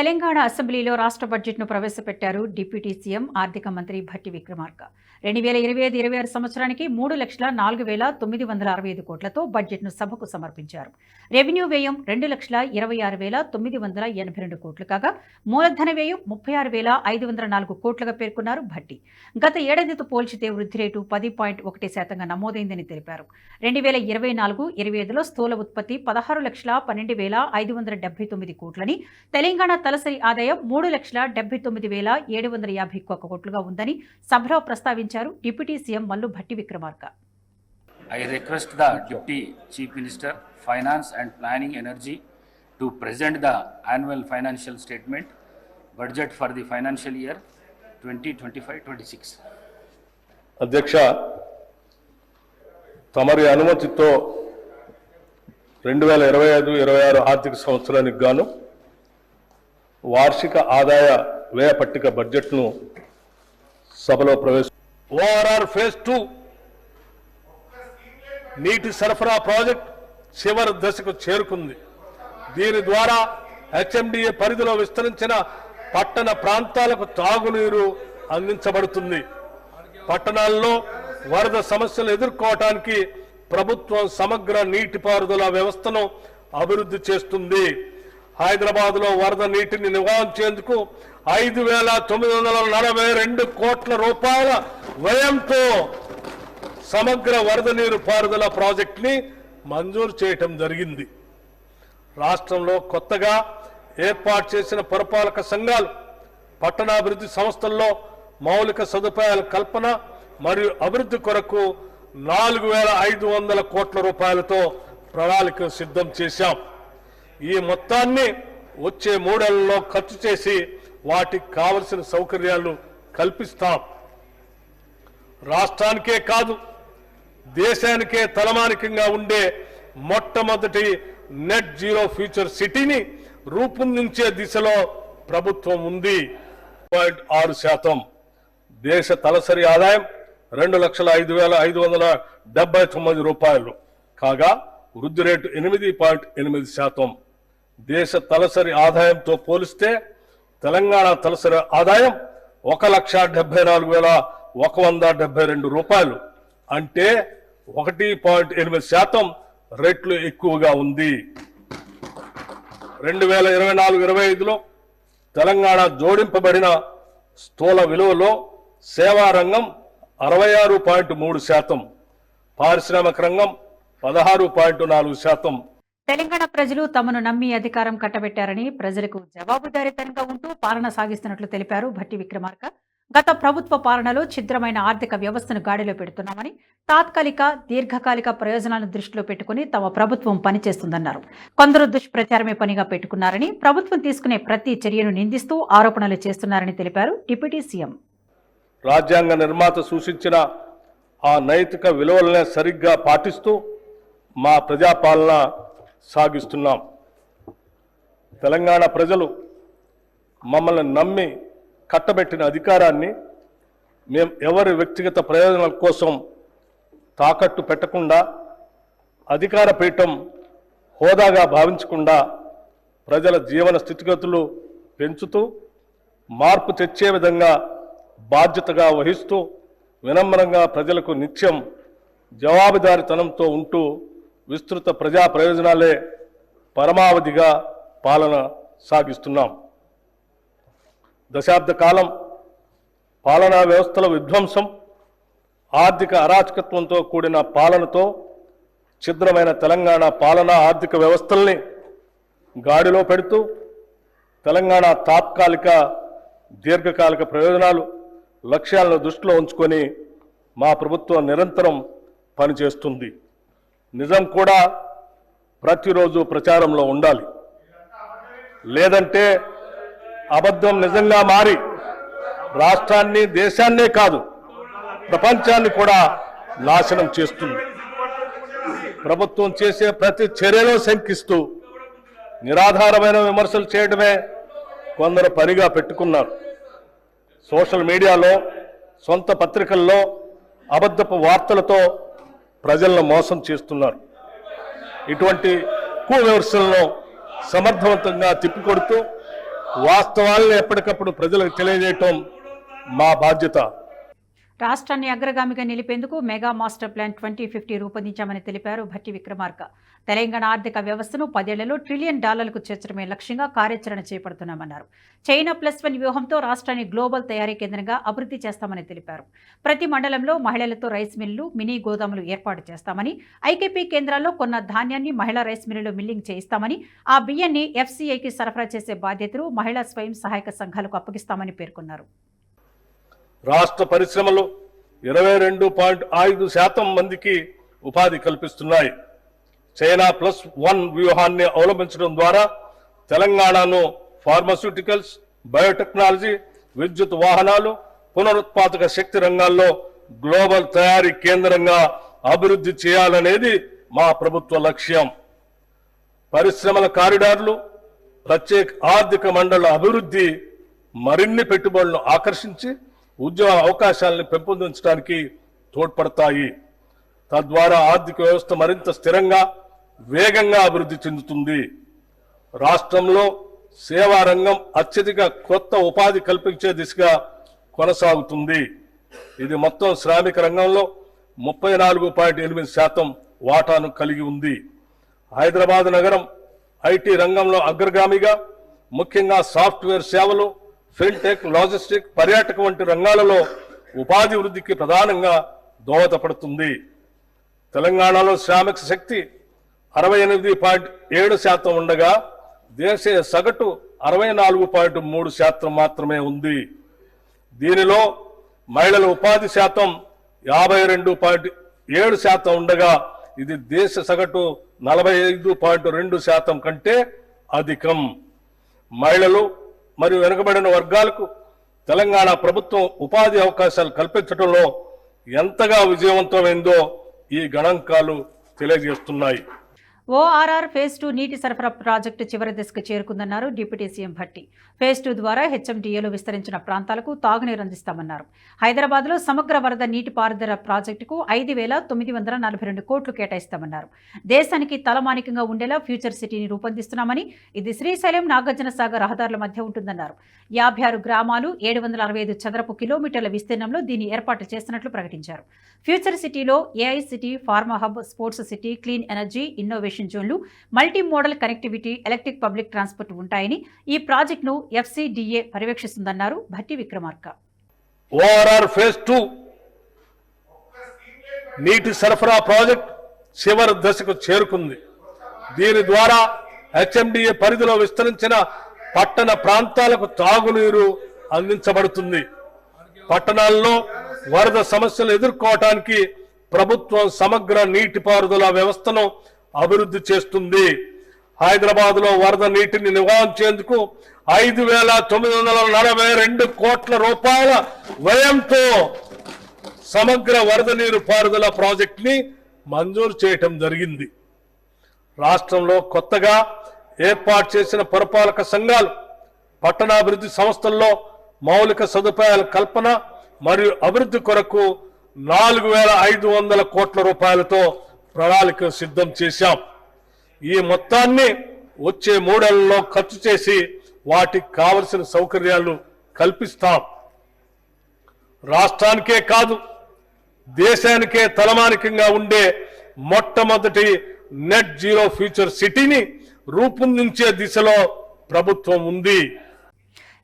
తెలంగాణ అసెంబ్లీలో రాష్ట్ర బడ్జెట్ను ప్రవేశపెట్టారు డిప్యూటీ సీఎం ఆర్థిక మంత్రి భట్టి విక్రమార్క. రెండు వేల ఇరవై ఐదు ఇరవై ఆరు సంవత్సరానికి మూడు లక్షల నాలుగు వేల తొమ్మిది వందల అరవై ఐదు కోట్లతో బడ్జెట్ను సభకు సమర్పించారు. రెవెన్యూ వ్యయం రెండు లక్షల ఇరవై ఆరు వేల తొమ్మిది వందల ఎనభై రెండు కోట్లు కాగా మూలధన వ్యయం ముప్పై ఆరు వేల ఐదు వందల నాలుగు కోట్లుగా పేర్కొన్నారు భట్టి. గత ఏడాదితో పోల్చితే వృద్ధి రేటు పది పాయింట్ ఒకటి శాతంగా నమోదైందని తెలిపారు. రెండు వేల ఇరవై నాలుగు ఇరవై ఐదులో స్థూల ఉత్పత్తి పదహారు లక్షల పన్నెండు వేల ఐదు వందల డెబ్బై తొమ్మిది కోట్లని తెలంగాణ తలసరి ఆదాయం మూడు లక్షల డెబ్బై తొమ్మిది వేల ఏడు వందల యాభై ఒక్క కోట్లుగా ఉందని సభలో ప్రస్తావించారు. ప్రారంభించారు deputy CM Mallu Bhatti Vikramarka. I request the deputy chief minister finance and planning energy to present the annual financial statement budget for the financial year twenty twenty five twenty six అధ్యక్ష తమరి అనుమతితో రెండు వేల ఇరవై ఐదు ఇరవై ఆరు ఆర్థిక సంవత్సరానికి గాను వార్షిక ఆదాయ వ్యయ పట్టిక బడ్జెట్ను సభలో ప్రవేశ ఓఆర్ఆర్ ఫేజ్ టూ నీటి సరఫరా ప్రాజెక్ట్ చివరి దశకు చేరుకుంది. దీని ద్వారా హెచ్ఎండిఏ పరిధిలో విస్తరించిన పట్టణ ప్రాంతాలకు తాగునీరు అందించబడుతుంది. పట్టణాల్లో వరద సమస్యలు ఎదుర్కోవటానికి ప్రభుత్వం సమగ్ర నీటిపారుదల వ్యవస్థను అభివృద్ధి చేస్తుంది. హైదరాబాద్లో వరద నీటిని నివారించేందుకు ఐదు వేల తొమ్మిది వందల నలభై రెండు కోట్ల రూపాయల వ్యయంతో సమగ్ర వరద నీరు పారుదల ప్రాజెక్టుని మంజూరు చేయటం జరిగింది. రాష్ట్రంలో కొత్తగా ఏర్పాటు చేసిన పురపాలక సంఘాలు పట్టణాభివృద్ధి సంస్థల్లో మౌలిక సదుపాయాల కల్పన మరియు అభివృద్ధి కొరకు నాలుగు వేల ఐదు వందల కోట్ల రూపాయలతో ప్రణాళిక సిద్ధం చేశాం. ఈ మొత్తాన్ని వచ్చే మూడేళ్ళలో ఖర్చు చేసి వాటికి కావలసిన సౌకర్యాలు కల్పిస్తాం. రాష్ట్రానికే కాదు దేశానికే తలమానికంగా ఉండే మొట్టమొదటి నెట్ జీరో ఫ్యూచర్ సిటీని రూపొందించే దిశలో ప్రభుత్వం ఉంది. పాయింట్ ఆరు శాతం. దేశ తలసరి ఆదాయం రెండు లక్షల ఐదు వేల ఐదు వందల డెబ్బై తొమ్మిది రూపాయలు. కాగా వృద్ధి రేటు ఎనిమిది పాయింట్ ఎనిమిది శాతం. దేశ తలసరి ఆదాయంతో పోలిస్తే తెలంగాణ తలసరి ఆదాయం ఒక లక్ష డెబ్బై నాలుగు వేల ఒక వంద డెబ్బై రెండు రూపాయలు. అంటే ఒకటి పాయింట్ ఎనిమిది శాతం రెట్లు ఎక్కువగా ఉంది. రెండు వేల ఇరవై నాలుగు ఇరవై ఐదులో తెలంగాణ జోడింపబడిన స్థూల విలువలో సేవా రంగం అరవై ఆరు పాయింట్ మూడు శాతం. పారిశ్రామిక రంగం పదహారు పాయింట్ నాలుగు శాతం. తెలంగాణ ప్రజలు తమను నమ్మి అధికారం కట్టబెట్టారని ప్రజలకు జవాబుదారీతనంగా ఉంటూ పాలన సాగిస్తున్నట్లు తెలిపారు భట్టి విక్రమార్క. గత ప్రభుత్వ పాలనలో ఛిద్రమైన ఆర్థిక వ్యవస్థను గాడిలో పెడుతున్నామని తాత్కాలిక దీర్ఘకాలిక ప్రయోజనాలను దృష్టిలో పెట్టుకుని తమ ప్రభుత్వం పనిచేస్తుందన్నారు. కొందరు దుష్ప్రచారమే పనిగా పెట్టుకున్నారని ప్రభుత్వం తీసుకునే ప్రతి చర్యను నిందిస్తూ ఆరోపణలు చేస్తున్నారని తెలిపారు డిప్యూటీ సీఎం. రాజ్యాంగ నిర్మాత సూచించిన ఆ నైతిక విలువలనే సరిగ్గా పాటిస్తూ మా ప్రజాపాలన సాగిస్తున్నాం. తెలంగాణ ప్రజలు మమ్మల్ని నమ్మి కట్టబెట్టిన అధికారాన్ని మేము ఎవరి వ్యక్తిగత ప్రయోజనాల కోసం తాకట్టు పెట్టకుండా అధికార పీఠం హోదాగా భావించకుండా ప్రజల జీవన స్థితిగతులు పెంచుతూ మార్పు తెచ్చే విధంగా బాధ్యతగా వహిస్తూ వినమ్రంగా ప్రజలకు నిత్యం జవాబుదారితనంతో ఉంటూ విస్తృత ప్రజా ప్రయోజనాలే పరమావధిగా పాలన సాగిస్తున్నాం. దశాబ్ద కాలం పాలనా వ్యవస్థల విధ్వంసం ఆర్థిక అరాచకత్వంతో కూడిన పాలనతో ఛిద్రమైన తెలంగాణ పాలనా ఆర్థిక వ్యవస్థల్ని గాడిలో పెడుతూ తెలంగాణ తాత్కాలిక దీర్ఘకాలిక ప్రయోజనాలు లక్ష్యాలను దృష్టిలో ఉంచుకొని మా ప్రభుత్వం నిరంతరం పనిచేస్తుంది. నిజం కూడా ప్రతిరోజు ప్రచారంలో ఉండాలి. లేదంటే అబద్ధం నిజంగా మారి రాష్ట్రాన్ని దేశాన్నే కాదు ప్రపంచాన్ని కూడా నాశనం చేస్తుంది. ప్రభుత్వం చేసే ప్రతి చర్యలో శంకిస్తూ నిరాధారమైన విమర్శలు చేయడమే కొందరు పనిగా పెట్టుకున్నారు. సోషల్ మీడియాలో సొంత పత్రికల్లో అబద్ధపు వార్తలతో ప్రజలను మోసం చేస్తున్నారు. ఇటువంటి కు విమర్శలను సమర్థవంతంగా తిప్పికొడుతూ వాస్తవాలను ఎప్పటికప్పుడు ప్రజలకు తెలియజేయటం మా బాధ్యత. రాష్ట్రాన్ని అగ్రగామిగా నిలిపేందుకు mega master plan twenty fifty రూపొందించామని తెలిపారు భట్టి విక్రమార్క. తెలంగాణ ఆర్థిక వ్యవస్థను పదేళ్ళలో ట్రిలియన్ డాలర్లకు చేర్చడమే లక్ష్యంగా కార్యాచరణ చేపడుతున్నామన్నారు. చైనా ప్లస్ వన్ వ్యూహంతో రాష్ట్రాన్ని గ్లోబల్ తయారీ కేంద్రంగా అభివృద్ధి చేస్తామని తెలిపారు. ప్రతి మండలంలో మహిళలతో రైస్ మిల్లు మినీ గోదాములు ఏర్పాటు చేస్తామని ఐకేపీ కేంద్రాల్లో కొన్న ధాన్యాన్ని మహిళా రైస్ మిల్లులో మిల్లింగ్ చేయిస్తామని ఆ బియ్యాన్ని ఎఫ్సీఐకి సరఫరా చేసే బాధ్యతలు మహిళా స్వయం సహాయక సంఘాలకు అప్పగిస్తామని పేర్కొన్నారు. రాష్ట్ర పరిశ్రమలు ఇరవై రెండు పాయింట్ ఐదు శాతం మందికి ఉపాధి కల్పిస్తున్నాయి. చైనా ప్లస్ వన్ వ్యూహాన్ని అవలంబించడం ద్వారా తెలంగాణను ఫార్మస్యూటికల్స్ బయోటెక్నాలజీ విద్యుత్ వాహనాలు పునరుత్పాదక శక్తి రంగాల్లో గ్లోబల్ తయారీ కేంద్రంగా అభివృద్ధి చేయాలనేది మా ప్రభుత్వ లక్ష్యం. పరిశ్రమల కారిడార్లు ప్రత్యేక ఆర్థిక మండల అభివృద్ధి మరిన్ని పెట్టుబడులను ఆకర్షించి ఉద్యోగ అవకాశాలను పెంపొందించడానికి తోడ్పడతాయి. తద్వారా ఆర్థిక వ్యవస్థ మరింత స్థిరంగా వేగంగా అభివృద్ధి చెందుతుంది. రాష్ట్రంలో సేవా రంగం అత్యధిక కొత్త ఉపాధి కల్పించే దిశగా కొనసాగుతుంది. ఇది మొత్తం శ్రామిక రంగంలో ముప్పై నాలుగు పాయింట్ ఎనిమిది శాతం వాటాను కలిగి ఉంది. హైదరాబాద్ నగరం ఐటీ రంగంలో అగ్రగామిగా ముఖ్యంగా సాఫ్ట్వేర్ సేవలు ఫిన్టెక్ లాజిస్టిక్ పర్యాటక వంటి రంగాలలో ఉపాధి వృద్ధికి ప్రధానంగా దోహదపడుతుంది. తెలంగాణలో శ్రామిక శక్తి అరవై ఎనిమిది పాయింట్ ఏడు శాతం ఉండగా దేశ సగటు అరవై నాలుగు పాయింట్ మూడు శాతం మాత్రమే ఉంది. దీనిలో మహిళల ఉపాధి శాతం యాభై రెండు పాయింట్ ఏడు శాతం ఉండగా ఇది దేశ సగటు నలభై ఐదు పాయింట్ రెండు శాతం కంటే అధికం. మహిళలు మరియు వెనుకబడిన వర్గాలకు తెలంగాణ ప్రభుత్వం ఉపాధి అవకాశాలు కల్పించడంలో ఎంతగా విజయవంతమైందో ఈ గణాంకాలు తెలియజేస్తున్నాయి. ఓఆర్ఆర్ ఫేజ్ టూ నీటి సరఫరా ప్రాజెక్టు చివరి దశకు చేరుకుందన్నారు deputy CM Bhatti. Phase two ద్వారా హెచ్ఎండిఏలు విస్తరించిన ప్రాంతాలకు తాగునీరు అందిస్తామన్నారు. హైదరాబాద్లో సమగ్ర వరద నీటి పారుదల ప్రాజెక్టుకు ఐదు వేల తొమ్మిది వందల నలభై రెండు కోట్లు కేటాయిస్తామన్నారు. దేశానికి తలమానికంగా ఉండేలా ఫ్యూచర్ సిటీని రూపొందిస్తున్నామని ఇది శ్రీశైలం నాగార్జున సాగర్ రహదారుల మధ్య ఉంటుందన్నారు. యాభై ఆరు గ్రామాలు ఏడు వందల అరవై ఐదు చదరపు కిలోమీటర్ల విస్తీర్ణంలో దీన్ని ఏర్పాటు చేస్తున్నట్లు ప్రకటించారు. ఫ్యూచర్ సిటీలో AI city pharma hub sports city clean energy innovation జోన్లు multi modal connectivity electric public transport ఉంటాయని ఈ ప్రాజెక్టును FCDA పర్యవేక్షిస్తుందన్నారు Bhatti Vikramarka. ORR phase two నీటి సరఫరా ప్రాజెక్ట్ చివరి దశకు చేరుకుంది. దీని ద్వారా హెచ్ఎండిఏ పరిధిలో విస్తరించిన పట్టణ ప్రాంతాలకు తాగునీరు అందించబడుతుంది. పట్టణాల్లో వరద సమస్యలు ఎదుర్కోవటానికి ప్రభుత్వం సమగ్ర నీటిపారుదల వ్యవస్థను అభివృద్ధి చేస్తుంది. హైదరాబాద్లో వరద నీటిని నివారించేందుకు ఐదు వేల తొమ్మిది వందల నలభై రెండు కోట్ల రూపాయల వ్యయంతో సమగ్ర వరద నీరు పారుదల ప్రాజెక్ట్ని మంజూరు చేయటం జరిగింది. రాష్ట్రంలో కొత్తగా ఏర్పాటు చేసిన పురపాలక సంఘాలు పట్టణాభివృద్ధి సంస్థల్లో మౌలిక సదుపాయాల కల్పన మరియు అభివృద్ధి కొరకు నాలుగు వేల ఐదు వందల కోట్ల రూపాయలతో ప్రణాళిక సిద్ధం చేశాం. ఈ మొత్తాన్ని వచ్చే మూడేళ్ళలో ఖర్చు చేసి వాటికి కావలసిన సౌకర్యాలు కల్పిస్తాం. రాష్ట్రానికే కాదు దేశానికే తలమానికంగా ఉండే మొట్టమొదటి నెట్ జీరో ఫ్యూచర్ సిటీని రూపొందించే దిశలో ప్రభుత్వం ఉంది.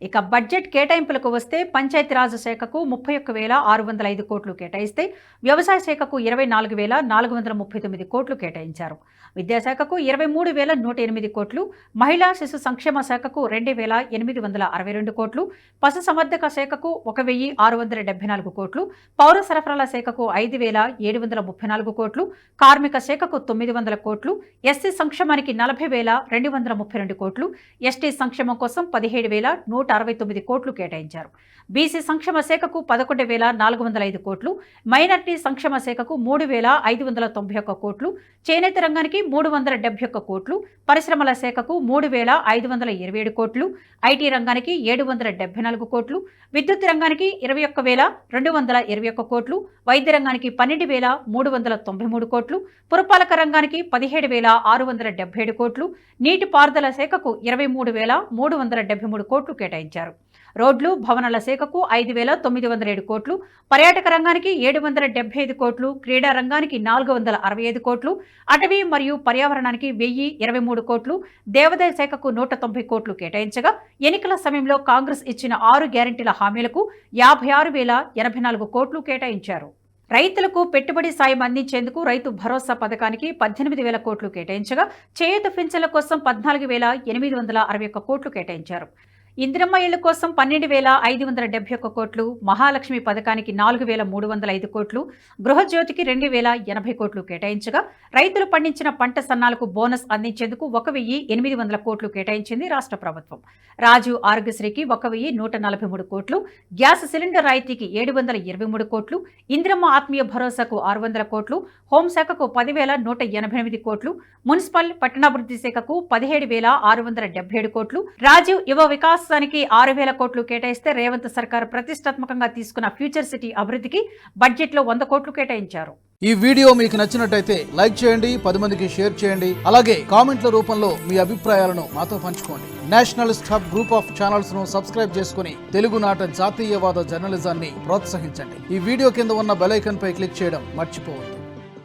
ఇక బడ్జెట్ కేటాయింపులకు వస్తే పంచాయతీరాజ్ శాఖకు ముప్పై ఒక్క వేల ఆరు వందల ఐదు కోట్లు కేటాయిస్తే వ్యవసాయ శాఖకు ఇరవై నాలుగు వేల నాలుగు వందల ముప్పై తొమ్మిది కోట్లు కేటాయించారు. విద్యాశాఖకు ఇరవై మూడు వేల నూట ఎనిమిది కోట్లు మహిళా శిశు సంక్షేమ శాఖకు రెండు వేల ఎనిమిది వందల అరవై రెండు కోట్లు పశుసంవర్ధక శాఖకు ఒక వెయ్యి ఆరు వందల డెబ్బై నాలుగు కోట్లు పౌర సరఫరాల శాఖకు ఐదు వేల ఏడు వందల ముప్పై నాలుగు కోట్లు కార్మిక శాఖకు తొమ్మిది వందల కోట్లు ఎస్సీ సంక్షేమానికి నలభై వేల రెండు వందల ముప్పై రెండు కోట్లు ఎస్టీ సంక్షేమం కోసం పదిహేడు వేల నూట అరవై తొమ్మిది కోట్లు కేటాయించారు. బీసీ సంక్షేమ శాఖకు పదకొండు వేల నాలుగు వందల ఐదు కోట్లు మైనార్టీ సంక్షేమ శాఖకు మూడు వేల ఐదు వందల తొంభై ఒక్క కోట్లు చేనేత రంగానికి మూడు వందల డెబ్బై ఒక్క కోట్లు పరిశ్రమల శాఖకు మూడు వేల ఐదు వందల ఇరవై ఏడు కోట్లు ఐటీ రంగానికి ఏడు వందల డెబ్బై నాలుగు కోట్లు విద్యుత్ రంగానికి ఇరవై ఒక్క వేల రెండు వందల ఇరవై ఒక్క కోట్లు వైద్య రంగానికి పన్నెండు వేల మూడు వందల తొంభై మూడు కోట్లు పురపాలక రంగానికి పదిహేడు వేల ఆరు వందల డెబ్బై ఏడు కోట్లు నీటిపారుదల శాఖకు ఇరవై మూడు వేల మూడు వందల డెబ్బై మూడు కోట్లు కేటాయించారు. రోడ్లు భవనాల శాఖ శాఖకు ఐదు వేల తొమ్మిది వందల ఏడు కోట్లు పర్యాటక రంగానికి ఏడు వందల డెబ్బై ఐదు కోట్లు క్రీడా రంగానికి నాలుగు వందల అరవై ఐదు కోట్లు అటవీ మరియు పర్యావరణానికి వెయ్యి ఇరవై మూడు కోట్లు దేవాదాయ శాఖకు నూట తొంభై కోట్లు కేటాయించగా ఎన్నికల సమయంలో కాంగ్రెస్ ఇచ్చిన ఆరు గ్యారంటీల హామీలకు యాభై ఆరు వేల ఎనభై నాలుగు కోట్లు కేటాయించారు. రైతులకు పెట్టుబడి సాయం అందించేందుకు రైతు భరోసా పథకానికి పద్దెనిమిది వేల కోట్లు కేటాయించగా చేయూత పింఛన్ల కోసం పద్నాలుగు వేల ఎనిమిది వందల అరవై ఒక్క కోట్లు కేటాయించారు. ఇందిరమ్మ ఇళ్ళ కోసం పన్నెండు వేల ఐదు వందల డెబ్బై ఒక్క కోట్లు మహాలక్ష్మి పథకానికి నాలుగు వేల మూడు వందల ఐదు కోట్లు గృహజ్యోతికి రెండు వేల ఎనభై కోట్లు కేటాయించగా రైతులు పండించిన పంట సన్నాలకు బోనస్ అందించేందుకు ఒక వెయ్యి ఎనిమిది వందల కోట్లు కేటాయించింది రాష్ట్ర ప్రభుత్వం. రాజు ఆరోగ్యశ్రీకి ఒక వెయ్యి నూట నలభై మూడు కోట్లు గ్యాస్ సిలిండర్ రాయితీకి ఏడు వందల ఇరవై మూడు కోట్లు ఇందిరమ్మ ఆత్మీయ భరోసాకు ఆరు వందల కోట్లు హోంశాఖకు పదివేల నూట ఎనభై ఎనిమిది కోట్లు మున్సిపల్ పట్టణాభివృద్ధి శాఖకు పదిహేడు వేల ఆరు వందల డెబ్బై ఏడు కోట్లు రాజీవ్ యువ వికాస్ రాష్ట్రానికి ఆరు వేల కోట్లు కేటాయిస్తే రేవంత్ సర్కార్ ప్రతిష్టాత్మకంగా తీసుకున్న ఫ్యూచర్ సిటీ అభివృద్ధికి బడ్జెట్లో వంద కోట్లు కేటాయించారు. ఈ వీడియో మీకు నచ్చినట్టయితే లైక్ చేయండి పది మందికి షేర్ చేయండి అలాగే కామెంట్ల రూపంలో మీ అభిప్రాయాలను మాతో పంచుకోండి. నేషనల్ స్టాప్ గ్రూప్ ఆఫ్ ఛానల్స్ను సబ్స్క్రైబ్ చేసుకుని తెలుగునాట జాతీయవాద జర్నలిజాన్ని ప్రోత్సహించండి. ఈ వీడియో కింద ఉన్న బెలైకన్ పై క్లిక్ చేయడం మర్చిపోవద్దు.